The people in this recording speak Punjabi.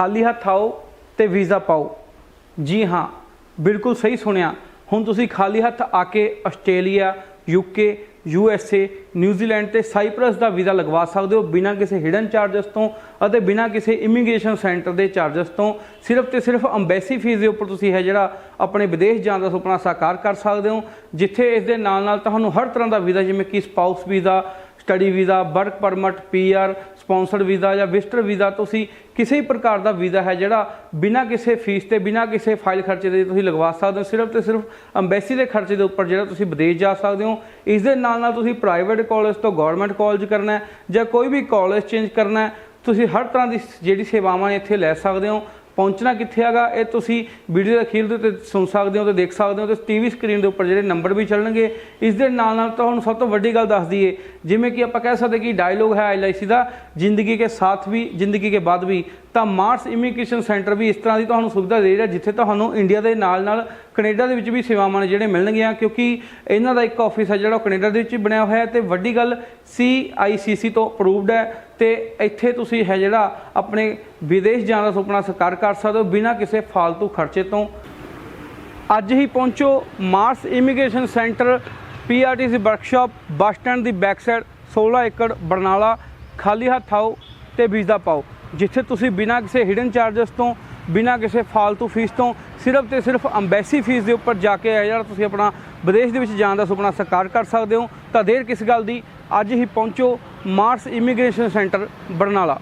ਖਾਲੀ ਹੱਥ ਆਓ ਤੇ ਵੀਜ਼ਾ ਪਾਓ। ਜੀ ਹਾਂ, ਬਿਲਕੁਲ ਸਹੀ ਸੁਣਿਆ। ਹੁਣ ਤੁਸੀਂ ਖਾਲੀ ਹੱਥ ਆ ਕੇ Australia UK U S A New Zealand ਤੇ ਸਾਈਪ੍ਰਸ ਦਾ ਵੀਜ਼ਾ ਲਗਵਾ ਸਕਦੇ ਹੋ ਬਿਨਾਂ ਕਿਸੇ ਹਿਡਨ ਚਾਰजेस ਤੋਂ ਅਤੇ ਬਿਨਾਂ ਕਿਸੇ ਇਮੀਗ੍ਰੇਸ਼ਨ ਸੈਂਟਰ ਦੇ ਚਾਰजेस ਤੋਂ। ਸਿਰਫ ਤੇ ਸਿਰਫ ਅੰਬੈਸੀ ਫੀਸ ਦੇ ਉੱਪਰ ਤੁਸੀਂ ਹੈ ਜਿਹੜਾ ਆਪਣੇ ਵਿਦੇਸ਼ ਜਾਣ ਦਾ ਸੁਪਨਾ ਸਾਕਾਰ ਕਰ ਸਕਦੇ ਹੋ, ਜਿੱਥੇ ਇਸ ਦੇ ਨਾਲ ਨਾਲ ਤੁਹਾਨੂੰ ਹਰ ਤਰ੍ਹਾਂ ਦਾ ਵੀਜ਼ਾ, ਜਿਵੇਂ ਕਿ spouse visa study visa, work permit, PR, sponsored visa ਜਾਂ ਵਿਜ਼ਟਰ ਵੀਜ਼ਾ, ਤੁਸੀਂ ਕਿਸੇ ਵੀ ਪ੍ਰਕਾਰ ਦਾ ਵੀਜ਼ਾ ਹੈ ਜਿਹੜਾ ਬਿਨਾਂ ਕਿਸੇ ਫੀਸ ਤੇ, ਬਿਨਾਂ ਕਿਸੇ ਫਾਈਲ ਖਰਚੇ ਦੇ ਤੁਸੀਂ ਲਗਵਾ ਸਕਦੇ ਹੋ। ਸਿਰਫ ਤੇ ਸਿਰਫ ਅੰਬੈਸੀ ਦੇ ਖਰਚੇ ਦੇ ਉੱਪਰ ਜਿਹੜਾ ਤੁਸੀਂ ਵਿਦੇਸ਼ ਜਾ ਸਕਦੇ ਹੋ, ਇਸ ਦੇ ਨਾਲ ਨਾਲ ਤੁਸੀਂ ਪ੍ਰਾਈਵੇਟ ਕਾਲਜ ਤੋਂ ਗਵਰਨਮੈਂਟ ਕਾਲਜ ਕਰਨਾ ਹੈ ਜਾਂ ਕੋਈ ਵੀ ਕਾਲਜ ਚੇਂਜ ਕਰਨਾ ਹੈ, ਤੁਸੀਂ ਹਰ ਤਰ੍ਹਾਂ ਦੀ ਜਿਹੜੀ ਸੇਵਾਵਾਂ ਨੇ ਇੱਥੇ ਲੈ ਸਕਦੇ ਹੋ। ਪਹੁੰਚਣਾ ਕਿੱਥੇ ਹੈਗਾ, ਇਹ ਤੁਸੀਂ ਵੀਡੀਓ ਦੇ ਅਖੀਰ ਦੇ ਉੱਤੇ ਸੁਣ ਸਕਦੇ ਹੋ ਤੇ ਦੇਖ ਸਕਦੇ ਹੋ ਤੇ ਟੀਵੀ ਸਕਰੀਨ ਦੇ ਉੱਪਰ ਜਿਹੜੇ ਨੰਬਰ ਵੀ ਚੱਲਣਗੇ, ਇਸ ਦੇ ਨਾਲ ਨਾਲ ਤੁਹਾਨੂੰ ਸਭ ਤੋਂ ਵੱਡੀ ਗੱਲ ਦੱਸ ਦਈਏ, ਜਿਵੇਂ ਕਿ ਆਪਾਂ ਕਹਿ ਸਕਦੇ ਕਿ ਡਾਇਲੋਗ ਹੈ ਐਲਆਈਸੀ ਦਾ, ਜ਼ਿੰਦਗੀ ਕੇ ਸਾਥ ਵੀ, ਜ਼ਿੰਦਗੀ ਕੇ ਬਾਅਦ ਵੀ, ਤਾਂ ਮਾਰਸ ਇਮੀਗ੍ਰੇਸ਼ਨ ਸੈਂਟਰ ਵੀ ਇਸ ਤਰ੍ਹਾਂ ਦੀ ਤੁਹਾਨੂੰ ਸੁਵਿਧਾ ਦੇ ਰਿਹਾ ਜਿੱਥੇ ਤੁਹਾਨੂੰ ਇੰਡੀਆ ਦੇ ਨਾਲ ਨਾਲ ਕੈਨੇਡਾ ਦੇ ਵਿੱਚ ਵੀ ਸੇਵਾਵਾਂ ਨੇ ਜਿਹੜੇ ਮਿਲਣਗੀਆਂ, ਕਿਉਂਕਿ ਇਹਨਾਂ ਦਾ ਇੱਕ ਆਫਿਸ ਹੈ ਜਿਹੜਾ ਕੈਨੇਡਾ ਦੇ ਵਿੱਚ ਬਣਿਆ ਹੋਇਆ ਹੈ ਤੇ ਵੱਡੀ ਗੱਲ CICC ਤੋਂ ਅਪਰੂਵਡ ਹੈ ਤੇ ਇੱਥੇ ਤੁਸੀਂ ਹੈ ਜਿਹੜਾ ਆਪਣੇ ਵਿਦੇਸ਼ ਜਾਣ ਦਾ ਸੁਪਨਾ ਸਾਕਾਰ ਕਰ ਸਕਦੇ ਹੋ ਬਿਨਾਂ ਕਿਸੇ ਫਾਲਤੂ ਖਰਚੇ ਤੋਂ। ਅੱਜ ਹੀ ਪਹੁੰਚੋ Mars immigration centre PRTC workshop bus stand ਦੀ ਬੈਕ ਸਾਈਡ 16 ਏਕੜ ਬਰਨਾਲਾ, ਖਾਲੀ ਹੱਥ ਆਓ ਤੇ ਵੀਜ਼ਾ ਪਾਓ, ਜਿੱਥੇ ਤੁਸੀਂ ਬਿਨਾਂ ਕਿਸੇ ਹਿਡਨ ਚਾਰजेस ਤੋਂ ਬਿਨਾਂ ਕਿਸੇ ਫालतू ਫੀਸ ਤੋਂ ਸਿਰਫ ਤੇ ਸਿਰਫ ਅੰਬੈਸੀ ਫੀਸ ਦੇ ਉੱਪਰ ਜਾ ਕੇ ਹੈ ਜਿਹੜਾ ਤੁਸੀਂ ਆਪਣਾ ਵਿਦੇਸ਼ ਦੇ ਵਿੱਚ ਜਾਣ ਦਾ ਸੁਪਨਾ ਸਾਕਾਰ ਕਰ ਸਕਦੇ ਹੋ, ਤਾਂ ਦੇਰ ਕਿਸ ਗੱਲ ਦੀ? ਅੱਜ ਹੀ ਪਹੁੰਚੋ ਮਾਰਸ ਇਮੀਗ੍ਰੇਸ਼ਨ ਸੈਂਟਰ, ਬਰਨਾਲਾ।